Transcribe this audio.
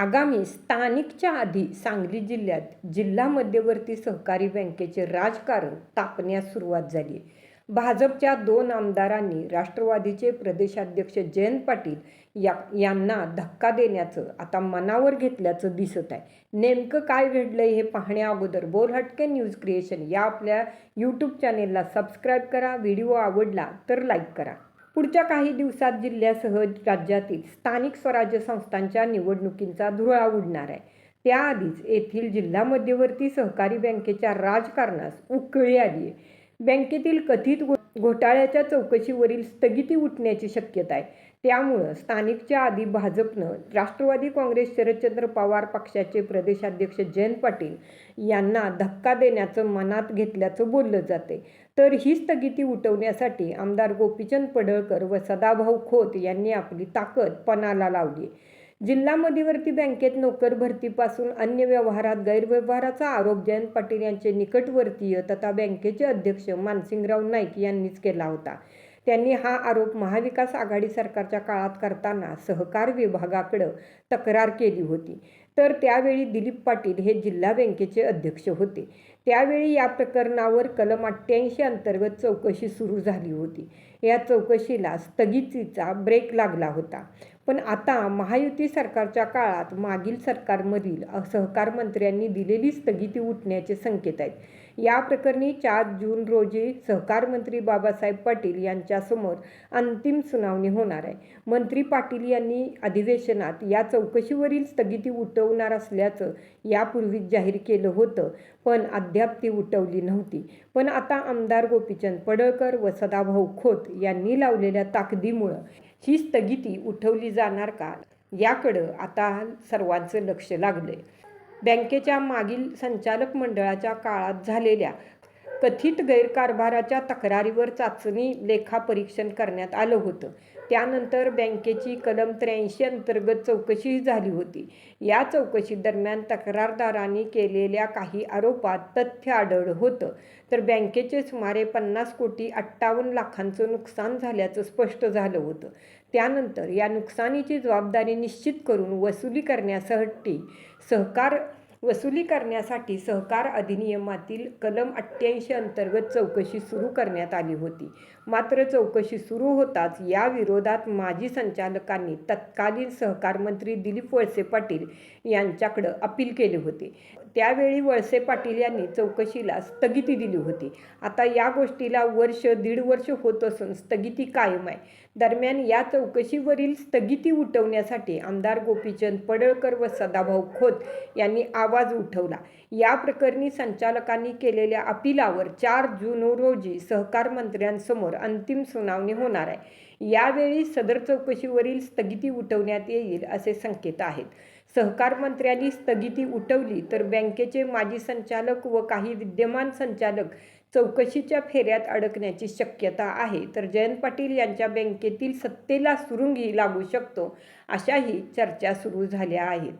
आगामी स्थानिकच्या आधी सांगली जिल्ह्यात जिल्हा मध्यवर्ती सहकारी बँकेचे राजकारण तापण्यास सुरुवात झाली. भाजपच्या दोन आमदारांनी राष्ट्रवादीचे प्रदेशाध्यक्ष जयंत पाटील या यांना धक्का देण्याचं आता मनावर घेतल्याचं दिसत आहे. नेमकं काय घडलंय हे पाहण्या अगोदर बोलहटके न्यूज क्रिएशन या आपल्या यूट्यूब चॅनेलला सबस्क्राईब करा. व्हिडिओ आवडला तर लाईक करा. पुढच्या काही दिवसात जिल्ह्यासह राज्यातील स्थानिक स्वराज्य संस्थांच्या निवडणुकींचा धुळा उडणार आहे. त्याआधीच येथील जिल्हा मध्यवर्ती सहकारी बँकेच्या राजकारणास उकळी आली आहे. बँकेतील कथित घोटाळ्याच्या चौकशीवरील स्थगिती उठण्याची शक्यता आहे. त्यामुळं स्थानिकच्या आधी भाजपनं राष्ट्रवादी काँग्रेस शरदचंद्र पवार पक्षाचे प्रदेशाध्यक्ष जयंत पाटील यांना धक्का देण्याचं मनात घेतल्याचं बोललं जाते तर ही स्थगिती उठवण्यासाठी आमदार गोपीचंद पडळकर व सदाभाऊ खोत यांनी आपली ताकद पणाला लावली. जिल्हा मध्यवर्ती बँकेत नोकर भरतीपासून अन्य व्यवहारात गैरव्यवहाराचा आरोप जयंत पाटील यांचे निकटवर्तीय तथा बँकेचे अध्यक्ष मानसिंगराव नाईक यांनीच केला होता. त्यांनी हा आरोप महाविकास आघाडी सरकारच्या काळात करताना सहकार विभागाकडं तक्रार केली होती. तर त्यावेळी दिलीप पाटील हे जिल्हा बँकेचे अध्यक्ष होते. त्यावेळी या प्रकरणावर कलम अठ्ठ्याऐंशी अंतर्गत चौकशी सुरू झाली होती. या चौकशीला स्थगितीचा ब्रेक लागला होता. पण आता महायुती सरकारच्या काळात मागील सरकारमधील सहकार मंत्र्यांनी दिलेली स्थगिती उठण्याचे संकेत आहेत. या प्रकरणी चार जून रोजी सहकार मंत्री बाबासाहेब पाटील यांच्यासमोर अंतिम सुनावणी होणार आहे. मंत्री पाटील यांनी अधिवेशनात या चौकशीवरील स्थगिती उठ उठवणार असल्याचं यापूर्वीच जाहीर केलं होतं पण अद्याप ती उठवली नव्हती. पण आता आमदार गोपीचंद पडळकर व सदाभाऊ खोत यांनी लावलेल्या ताकदीमुळं ही स्थगिती उठवली जाणार का याकडं आता सर्वांचं लक्ष लागलंय. बँकेच्या मागील संचालक मंडळाच्या काळात झालेल्या कथित गैरकारभाराच्या तक्रारीवर चाचणी लेखापरीक्षण करण्यात आलं होतं. त्यानंतर बँकेची कलम त्र्याऐंशी अंतर्गत चौकशी झाली होती. या चौकशी दरम्यान तक्रारदारांनी केलेल्या काही आरोपात तथ्य आढळलं होतं. तर बँकेचे सुमारे पन्नास कोटी अठ्ठावन्न लाखांचं नुकसान झाल्याचं स्पष्ट झालं होतं. त्यानंतर या नुकसानीची जबाबदारी निश्चित करून वसुली करण्यासाठी सहकार वसुली करण्यासाठी सहकार अधिनियमातील कलम अठ्ठ्याऐंशी अंतर्गत चौकशी सुरू करण्यात आली होती. मात्र चौकशी सुरू होताच या विरोधात माजी संचालकांनी तत्कालीन सहकार मंत्री दिलीप वळसे पाटील यांच्याकडं अपील केले होते. त्यावेळी वळसे पाटील यांनी चौकशीला स्थगिती दिली होती. आता या गोष्टीला वर्ष दीड वर्ष होत असून स्थगिती कायम आहे. दरम्यान या चौकशीवरील स्थगिती उठवण्यासाठी आमदार गोपीचंद पडळकर व सदाभाऊ खोत यांनी आवाज उठवला. या प्रकरणी संचालकांनी केलेल्या अपिलावर चार जून रोजी सहकार मंत्र्यांसमोर अंतिम सुनावणी होणार आहे. यावेळी सदर चौकशीवरील स्थगिती उठवण्यात येईल असे संकेत आहेत. सहकार मंत्र्यांनी स्थगिती उठवली तर बँकेचे माजी संचालक व काही विद्यमान संचालक चौकशीच्या फेऱ्यात अडकण्याची शक्यता आहे. तर जयंत पाटील यांच्या बँकेतील सत्तेला सुरुंगी लागू शकतो अशाही चर्चा सुरू झाल्या आहेत.